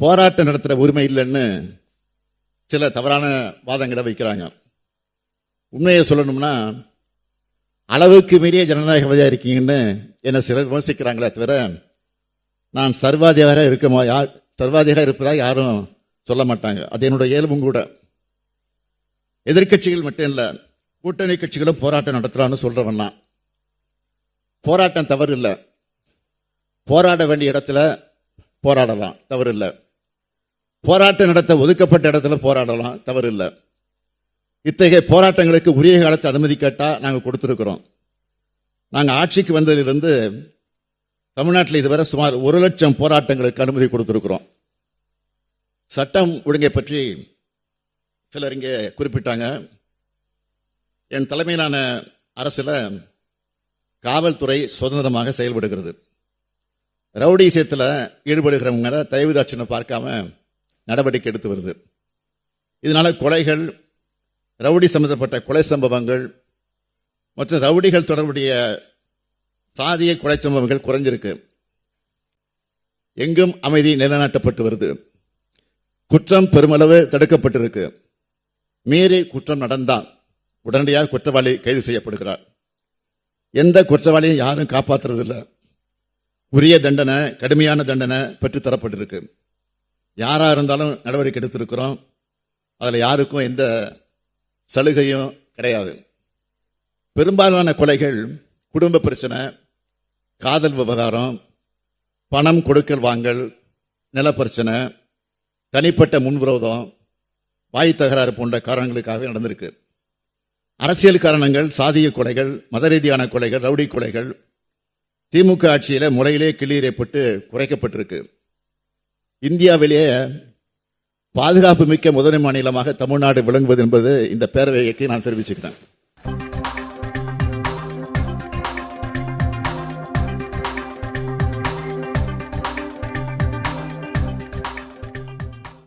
போராட்டம் நடத்துகிற உரிமை இல்லைன்னு சில தவறான வாதங்களை வைக்கிறாங்க. உண்மையை சொல்லணும்னா அளவுக்கு மீறிய ஜனநாயகவாதியாக இருக்கீங்கன்னு என்னை சிலர் விமர்சிக்கிறாங்களே தவிர நான் சர்வாதிகாராக இருக்கமா யார் சர்வாதிகாரம் இருப்பதாக யாரும் சொல்ல மாட்டாங்க. அது என்னுடைய இயல்பும் கூட. எதிர்க்கட்சிகள் மட்டும் இல்லை கூட்டணி கட்சிகளும் போராட்டம் நடத்தலாம்னு சொல்றவன் நான். போராட்டம் தவறு இல்லை. போராட வேண்டிய இடத்துல போராடலாம் தவறு இல்லை. போராட்டம் நடத்த ஒதுக்கப்பட்ட இடத்துல போராடலாம் தவறு இல்லை இத்தகைய போராட்டங்களுக்கு உரிய காலத்தை அனுமதி கேட்டால் நாங்கள் கொடுத்துருக்குறோம். நாங்கள் ஆட்சிக்கு வந்ததிலிருந்து தமிழ்நாட்டில் இதுவரை சுமார் ஒரு லட்சம் போராட்டங்களுக்கு அனுமதி கொடுத்துருக்குறோம். சட்டம் ஒழுங்கை பற்றி சிலர் இங்கே குறிப்பிட்டாங்க. என் தலைமையிலான அரசில் காவல்துறை சுதந்திரமாக செயல்படுகிறது. ரவுடி விஷயத்தில் ஈடுபடுகிறவங்க தயவுதாட்சின்னு பார்க்காம நடவடிக்கை எடுத்து வருது. இதனால கொலைகள் ரவுடி சம்பந்தப்பட்ட கொலை சம்பவங்கள் மற்றும் ரவுடிகள் தொடர்புடைய சாதிய கொலை சம்பவங்கள் குறைஞ்சிருக்கு. எங்கும் அமைதி நிலைநாட்டப்பட்டு வருது. குற்றம் பெருமளவு தடுக்கப்பட்டிருக்கு. மீறி குற்றம் நடந்தால் உடனடியாக குற்றவாளி கைது செய்யப்படுகிறார். எந்த குற்றவாளியும் யாரும் காப்பாற்றுறதில்லை உரிய தண்டனை கடுமையான தண்டனை பெற்றுத் தரப்பட்டிருக்கு யாராக இருந்தாலும் நடவடிக்கை எடுத்திருக்கிறோம். அதில் யாருக்கும் எந்த சலுகையும் கிடையாது. பெரும்பாலான கொலைகள் குடும்ப பிரச்சனை காதல் விவகாரம் பணம் கொடுக்கல் வாங்கல் நிலப்பிரச்சனை தனிப்பட்ட முன்விரோதம் வாய் தகராறு போன்ற காரணங்களுக்காக நடந்திருக்கு. அரசியல் காரணங்கள் சாதிய கொலைகள் மத ரீதியான கொலைகள் ரவுடி கொலைகள் திமுக ஆட்சியில் முறையிலே கிளியறியப்பட்டு குறைக்கப்பட்டிருக்கு. இந்தியாவிலேயே பாதுகாப்பு மிக்க முதன்மை மாநிலமாக தமிழ்நாடு விளங்குவது என்பது இந்த பேரவைக்கு நான் தெரிவிச்சுக்கிறேன்.